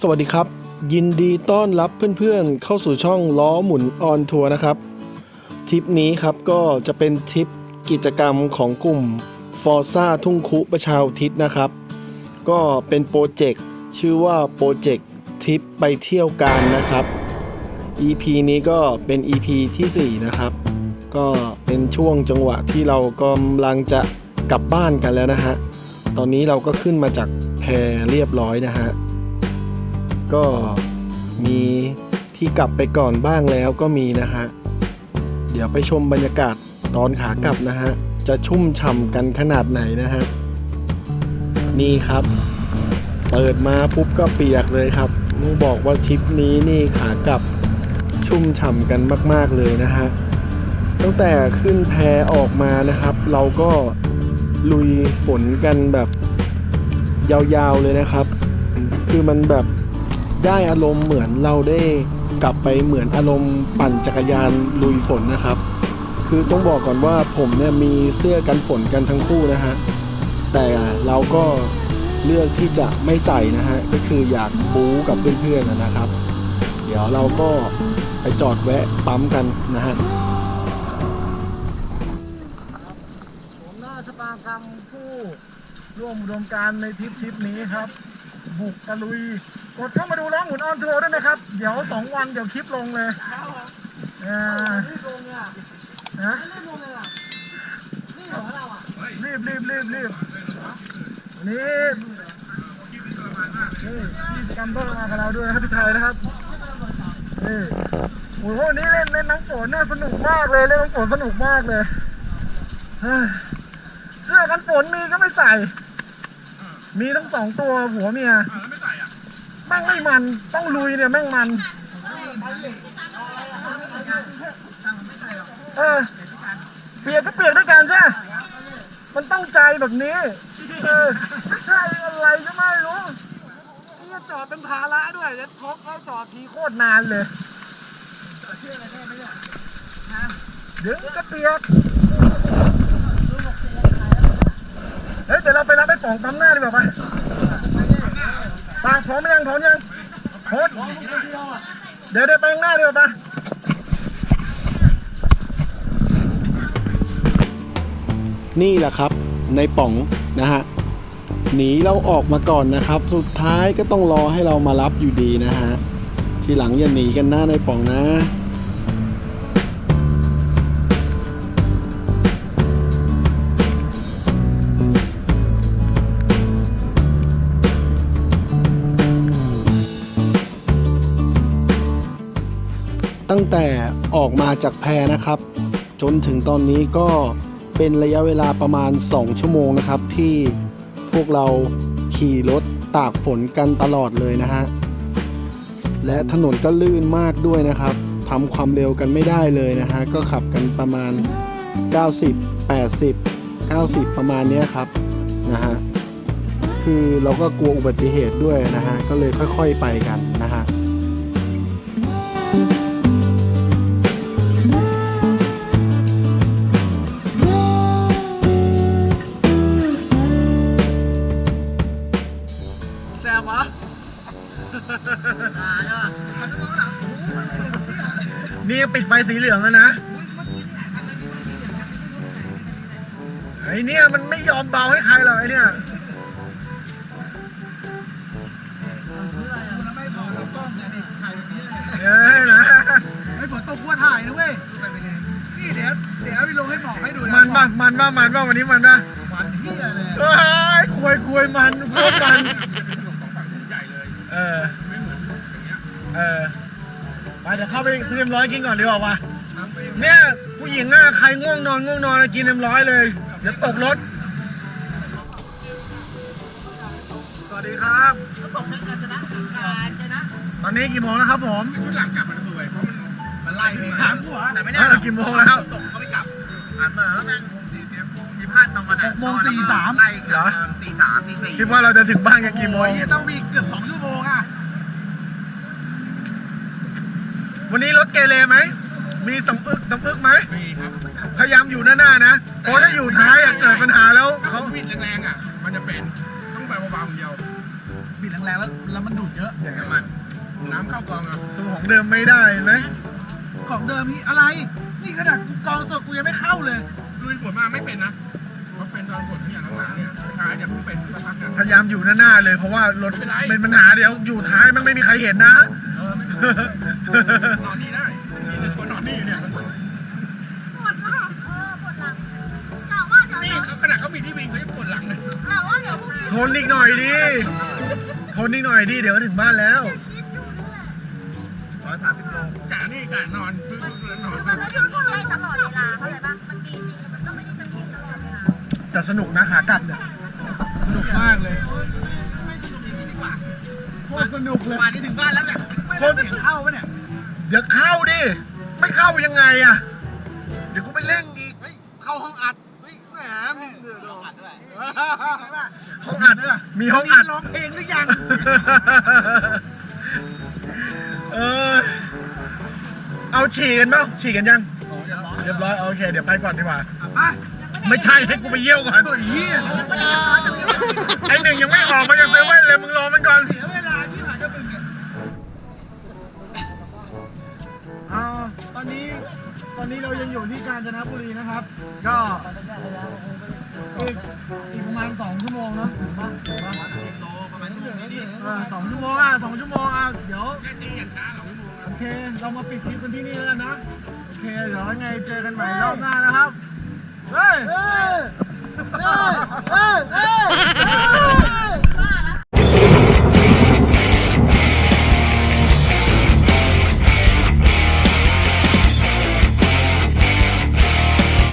สวัสดีครับ ยินดีต้อนรับเพื่อนๆ เข้าสู่ช่องล้อหมุนออนทัวร์นะครับทริปนี้ครับก็จะเป็นทริปกิจกรรมของกลุ่มฟอร์ซ่าทุ่งคุประชาทิศนะครับ ก็เป็นโปรเจกต์ชื่อว่าโปรเจกต์ทริปไปเที่ยวการนะครับ EP นี้ก็เป็น EP ทีสี่ 4 นะครับ ก็เป็นช่วงจังหวะที่เรากำลังจะกลับบ้านกันแล้วนะฮะ ตอนนี้เราก็ขึ้นมาจากแพเรียบร้อยนะฮะ ก็มีที่กลับไปก่อนบ้างแล้วก็มีนะฮะ เดี๋ยวไปชมบรรยากาศตอนขากลับนะฮะ จะชุ่มฉ่ำกันขนาดไหนนะฮะ นี่ครับ เปิดมาปุ๊บก็เปียกเลยครับต้องบอกว่าทริปนี้นี่ขากลับชุ่มฉ่ำกันมาก ๆเลยนะฮะ ตั้งแต่ขึ้นแพออกมานะครับ เราก็ลุยฝนกันแบบยาวๆเลยนะครับ คือมันแบบ ได้อารมณ์เหมือนเราได้กลับไปเหมือนอารมณ์ปั่นจักรยานลุยฝนนะครับ คือต้องบอกก่อนว่าผมเนี่ยมีเสื้อกันฝนกันทั้งคู่นะฮะแต่เราก็เลือกที่จะไม่ใส่นะฮะก็คืออยากบู๊กับเพื่อนๆนะครับ เดี๋ยวเราก็ไปจอดแวะปั๊มกันนะฮะผมหน้าชะตากรรมผู้ร่วมอุดมการในทริปทริปนี้ครับ บุกตะลุย กดเข้ามาดูล้อหมุนออนทัวร์ด้วยนะครับ เดี๋ยวสองวันเดี๋ยวคลิปลงเลยเออฮะรีบรีบรีบรีบวันนี้นี่พี่สแกมเบอร์มากับเราด้วยนะครับพี่ไทยนะครับนี่โอ้โหวันนี้เล่นเล่นน้ำฝนน่าสนุกมากเลยเล่นน้ำฝนสนุกมากเลยเฮ้ยเสื้อกันฝนมีก็ไม่ใส่ มีทั้งสองตัวผัวเมียแม่งไม่มันต้องลุยเนี่ยแม่งมัน เออเปียกก็เปียกด้วยกันใช่มันต้องใจแบบนี้ เออใช่อะไรก็ไม่รู้นี่จอดเป็นภาระด้วยจะทกแล้วจอดทีโคตรนานเลยเดี๋ยวก็เปียก เฮ้ยเดี๋ยวเราไปรับไอ้ป๋องปั๊มหน้าดีกว่าไปไปพร้อมยังพร้อมยังโคตรเดี๋ยวเดี๋ยวไปข้างหน้าดีกว่าไปนี่แหละครับในป๋องนะฮะหนีเราออกมาก่อนนะครับ สุดท้ายก็ต้องรอให้เรามารับอยู่ดีนะฮะทีหลังอย่าหนีกันหนะในป๋องนะ แต่ออกมาจากแพนะครับ จนถึงตอนนี้ก็เป็นระยะเวลาประมาณ 2 ชั่วโมงนะครับ ที่พวกเราขี่รถตากฝนกันตลอดเลยนะฮะและถนนก็ลื่นมากด้วยนะครับทำความเร็วกันไม่ได้เลยนะฮะก็ขับกันประมาณ 90 80 90 ประมาณนี้ครับนะฮะคือเราก็กลัวอุบัติเหตุด้วยนะฮะก็เลยค่อยๆไปกันนะ นี่ปิดไฟสีเหลืองแล้วนะไอ้เนี่ยมันไม่ยอมเบาให้ใครหรอกไอ้เนี่ยเอ้ยนะไอ้ฝนตกพัวถ่ายนะเว้ยนี่เดี๋ยวเดี๋ยวพี่ลงให้บอกให้ดูนะมันป่ะมันป่ะมันป่ะวันนี้มันป่ะมันเฮียเลยเอ้ยควยควยมันพวกกันเออเออ ไปเดี๋ยวเข้าไปซื้อเอ็มร้อยกินก่อนดีกว่าว่ะเนี่ยผู้หญิงอะใครง่วงนอนง่วงนอนกินเอ็มร้อยเลย เดี๋ยวตกรถ สวัสดีครับตกในกาญจนะการจะนะตอนนี้กี่โมงแล้วครับผมชุดหลังกลับมันเบื่อเพราะมันมันไล่ไปถามผัวแต่ไม่ได้เออกี่โมงแล้วตกเขาไม่กลับอ่านมาแล้วแม่งมีพลาดนอนอะหกโมงสี่สามไล่เหรอตีสามตีสี่คิดว่าเราจะถึงบ้านกันกี่โมงโอ้ยต้องมีเกือบสองชั่วโมงอะ วันนี้รถเกเรไหม มีสำอึกสำอึกไหม มีครับพยายามอยู่หน้าๆนะเพราะถ้าอยู่ท้ายอะเกิดปัญหาแล้วเขาเขาวิ่งแรงๆอะ มันจะเป็นต้องไปเบาๆอย่างเดียวบิดแรงๆแล้วแล้วมันดูดเยอะ อย่างนั้นมันน้ำเข้ากองอะสูของเดิมไม่ได้เห็นไหมของเดิมนี่อะไร นี่ขนาดกูกองสดกูยังไม่เข้าเลย ลุยฝนมาไม่เป็นนะมันเป็นตอนฝนที่อย่างหลังๆเนี่ยท้ายเนี่ยเพิ่งเป็นสักพักเนี่ยพยายามอยู่หน้าๆเลยเพราะว่ารถไม่เป็นไร เป็นปัญหาเดี๋ยวอยู่ท้ายมันไม่มีใครเห็นนะเออไม่เป็ นไรนอนนี่ได้นี่จะชวนนอนนี่เนี่ยปวดหลังเออปวดหลังกะว่าเดี๋ยวนี่เดี๋ยวเขาขนาดเขามีที่วิ่งเขายังปวดหลังเลยกะว่าเดี๋ยวพรุ่งนี้ทนอีกหน่อยดิทนอีกหน่อยดิเดี๋ยวก็ถึงบ้านแล้วคิดอยู่นี่แหละร้อยสามสิบโลกะนี่กะนอนปึ๊บปึ๊บแล้วนอนมันไม่ใช่พูดเลยตลอดเวลาเข้าใจปะมันมีจริงแต่มันก็ไม่ได้เป็นจริงตลอดเวลาแต่สนุกนะขากลับเนี่ยสนุกมากเลยโคตรสนุกเลยมาที่ถึงบ้านแล้วเนี่ยไม่ได้เสียงเข้าปะเนี่ย เดี๋ยวเข้าดิ ไม่เข้ายังไงอะ เดี๋ยวกูไปเร่งอีก เฮ้ย เข้าห้องอัด เฮ้ย แหมมึงเดือดร้อนด้วยห้องอัดมีห้องอัดร้องเพลงหรือยัง เออ เอาฉี่กันเปล่าฉี่กันยัง เรียบร้อย โอเค เดี๋ยวไปก่อนดีกว่า ไปไม่ใช่ให้กูไปเยี่ยวก่อนไอหนึ่งยังไม่ออกมาจากเซเว่นเลยมึงรอมัน ญจนบุรีนะครับ ก็อีกอีกประมาณสองชั่วโมงเนาะถึงปะถึงประมาณสองชั่วโมงอะสองชั่วโมงอะเดี๋ยวโอเคเรามาปิดคลิปกันที่นี่แล้วกันนะโอเคเดี๋ยวยังไงเจอกันใหม่รอบหน้านะครับเฮ้ยเฮ้ยเฮ้ย